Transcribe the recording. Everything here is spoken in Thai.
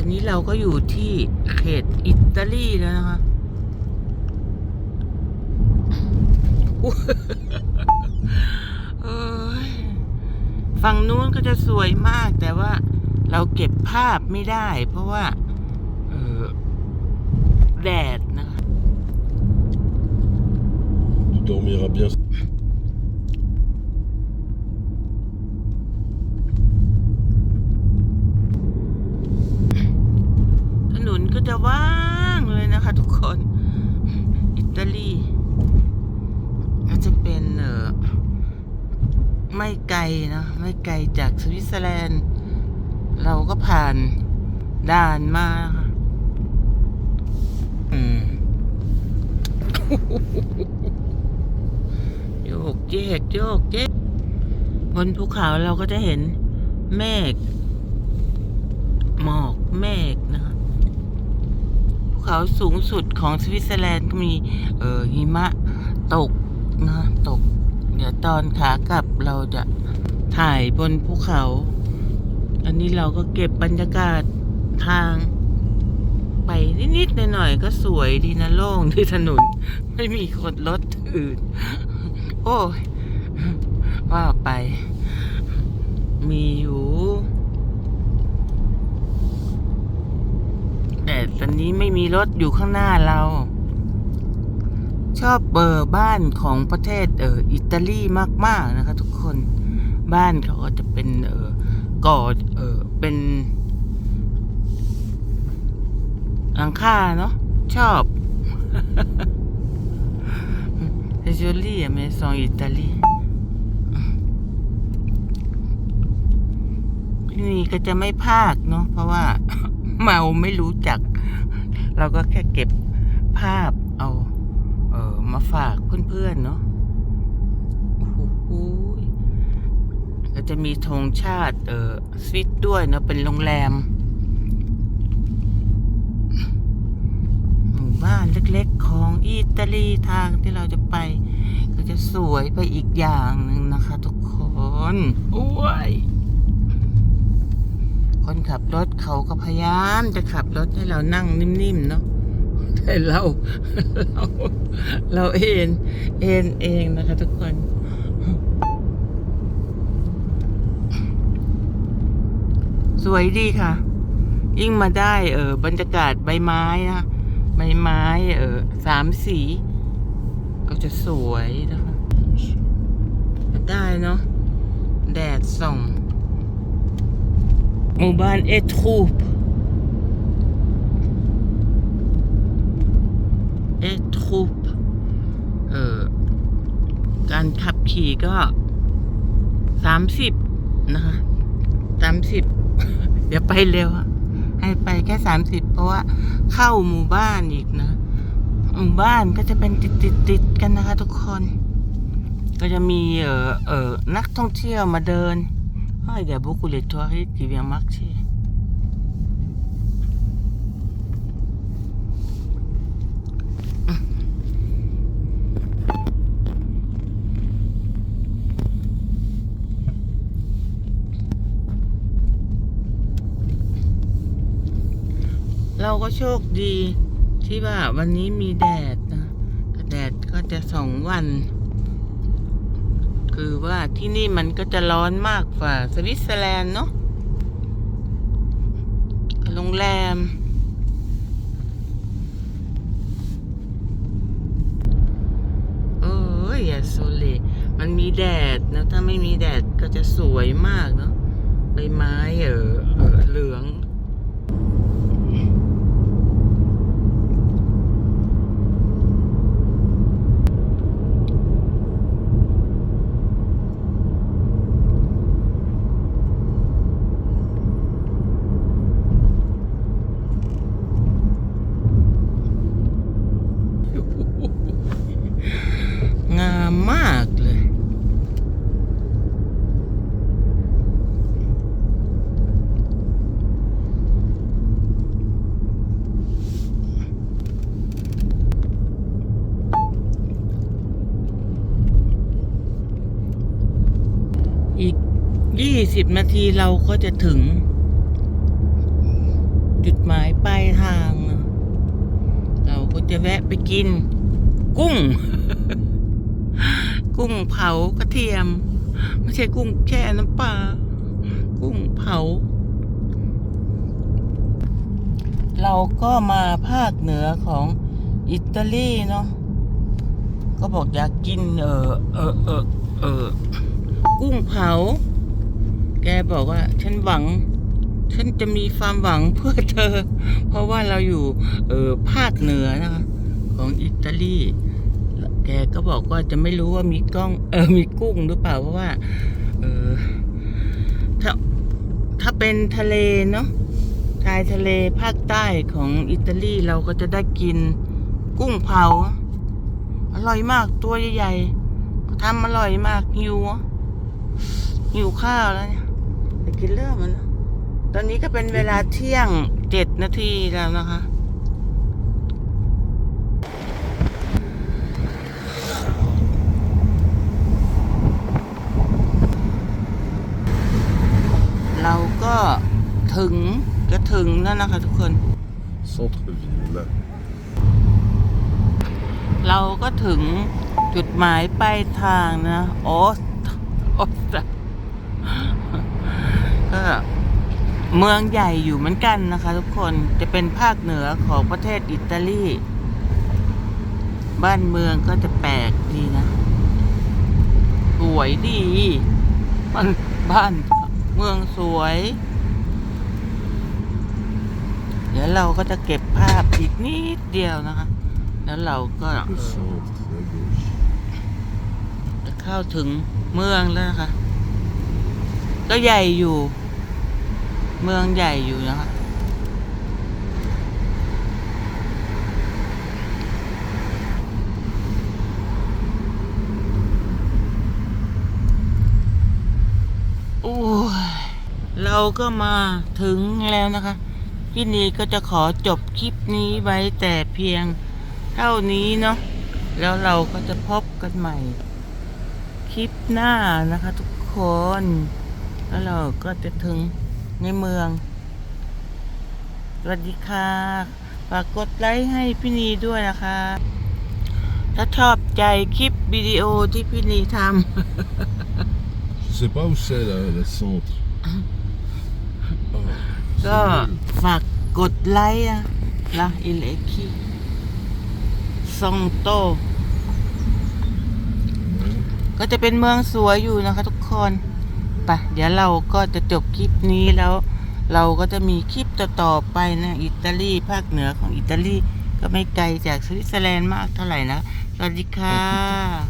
อนนี้เราก็อยู่ที่เขตอิตาลีแล้วนะคะฝั่งนู้นก็จะสวยมาก แต่ว่าเราเก็บภาพไม่ได้ เพราะว่าแดดนะคะ Tu dormiras bien. ถนนก็ จะว่างเลยนะคะทุกคน อิตาลีก็จะเป็นเออไม่ไกลเนะไม่ไกลจากสวิตเซอร์แลนด์ เราก็ผ่านด่านมาค่ะอืมโยกเยกโยกเยกบนภูเขาเราก็จะเห็นเมฆหมอกเมฆนะคะ เขาสูงสุดของสวิตเซอร์แลนด์ก็มีเออหิมะตกนะตก เดี๋ยวตอนขากลับเราจะถ่ายบนภูเขา อันนี้เราก็เก็บบรรยากาศทาง ไปนิดๆหน่อยๆก็สวยดีนะโล่งที่ถนน ไม่มีคนรถอื่น โอ้ว่าไป มีอยู่ แต่ตอนนี้ไม่มีรถอยู่ข้างหน้าเรา ชอบเบอร์บ้านของประเทศเอออิตาลีมากๆนะคะทุกคนบ้านเขาก็จะเป็นเออก่อเออเป็นหลังคาเนาะชอบ è jolie mais sono Italie ที่นี่ก็จะไม่พากเนาะเพราะว่า เมาไม่รู้จัก เราก็แค่เก็บภาพเอา เออมาฝากเพื่อนๆเนาะโอ้โหก็จะมีธงชาติ เออสวิตด้วยเนาะเป็นโรงแรมหมู่บ้านเล็กๆของอิตาลีทางที่เราจะไป ก็จะสวยไปอีกอย่างหนึ่งนะคะทุกคน โอ้ย คนขับรถเขาก็พยายามจะขับรถให้เรานั่งนิ่มๆเนาะแต่เราเรา เราเอนเอ็นเองนะคะทุกคนสวยดีค่ะ ยิ่งมาได้ เออบรรยากาศใบไม้นะใบไม้ เออสามสี ก็จะสวยนะคะได้เนาะแดดส่อง หมู่บ้านเอทรูปเอทรูปเอการขับขี่ก็สามสิบนะคะสามสิบเดี๋ยวไปเร็วให้ไปแค่สามสิบเพราะว่าเข้าหมู่บ้านอีกนะหมู่บ้านก็จะเป็นติดติดติดกันนะคะทุกคน ก็จะมีเอ่อเอ่อนักท่องเที่ยวมาเดิน อ้ยเดี๋ยวบุกุเลทัวริสกีเวียมักเชเราก็โชคดีที่ว่าวันนี้มีแดดนะแดดก็จะสองวัน คือว่าที่นี่มันก็จะร้อนมากกว่าสวิตเซอร์แลนด์เนาะโรงแรม เอ้ยอย่าโซเลมันมีแดดนะ ถ้าไม่มีแดดก็จะสวยมากเนาะใบไม้เออเออเหลือง งามมากเลย อีกยี่สิบนาทีเราก็จะถึง จุดหมายปลายทาง เราก็จะแวะไปกิน กุ้ง กุ้งเผากระเทียม ไม่ใช่กุ้งแช่น้ำปลากุ้งเผา เราก็มาภาคเหนือของอิตาลีเนาะก็บอกอยากกิน เออเออเออเออกุ้งเผา แกบอกว่า ฉันหวัง ฉันจะมีความหวังเพื่อเธอ เพราะว่าเราอยู่ เออภาคเหนือนะคะของอิตาลี ก็บอกว่าจะไม่รู้ว่ามีกล้องเออมีกุ้งหรือเปล่าเพราะว่า เออถ้าถ้าเป็นทะเลเนาะชายทะเลภาคใต้ของอิตาลีเราก็จะได้กินกุ้งเผา อร่อยมากตัวใหญ่ๆทำอร่อยมากหิวหิวข้าวแล้วเนี่ยไปกินเรื่องมัน ตอนนี้ก็เป็นเวลาเที่ยงเจ็ดนาทีแล้วนะคะ เราก็ ถึงจะถึงแล้วนะคะทุกคน Centre-ville. เราก็ถึงจุดหมายปลายทางนะโอสโอสก็เมืองใหญ่อยู่เหมือนกันนะคะ ทุกคนจะเป็นภาคเหนือของประเทศอิตาลี บ้านเมืองก็จะแปลกดีนะสวยดี มันบ้านเมืองสวย เดี๋ยวเราก็จะเก็บภาพอีกนิดเดียวนะคะ แล้วเราก็จะเข้าถึงเมืองแล้วนะคะ ก็ใหญ่อยู่ เมืองใหญ่อยู่นะคะโอ้ยเราก็มาถึงแล้วนะคะ พี่นีก็จะขอจบคลิปนี้ไว้แต่เพียงเท่านี้เนาะแล้วเราก็จะพบกันใหม่ คลิปหน้านะคะทุกคน แล้วเราก็จะถึงในเมือง สวัสดีค่ะฝากกดไลค์ให้พี่นีด้วยนะคะ ถ้าชอบใจคลิปวิดีโอที่พี่นีท Je sais pas où c'est là, le centre. ก็ฝากกดไลค์นะละอิเล็กคีซองโต ก็จะเป็นเมืองสวยอยู่นะคะทุกคนไปเดี๋ยวเราก็จะจบคลิปนี้แล้ว เราก็จะมีคลิปต่อๆไปนะอิตาลีภาคเหนือของอิตาลีก็ไม่ไกลจากสวิตเซอร์แลนด์มากเท่าไหร่นะ สวัสดีค่ะ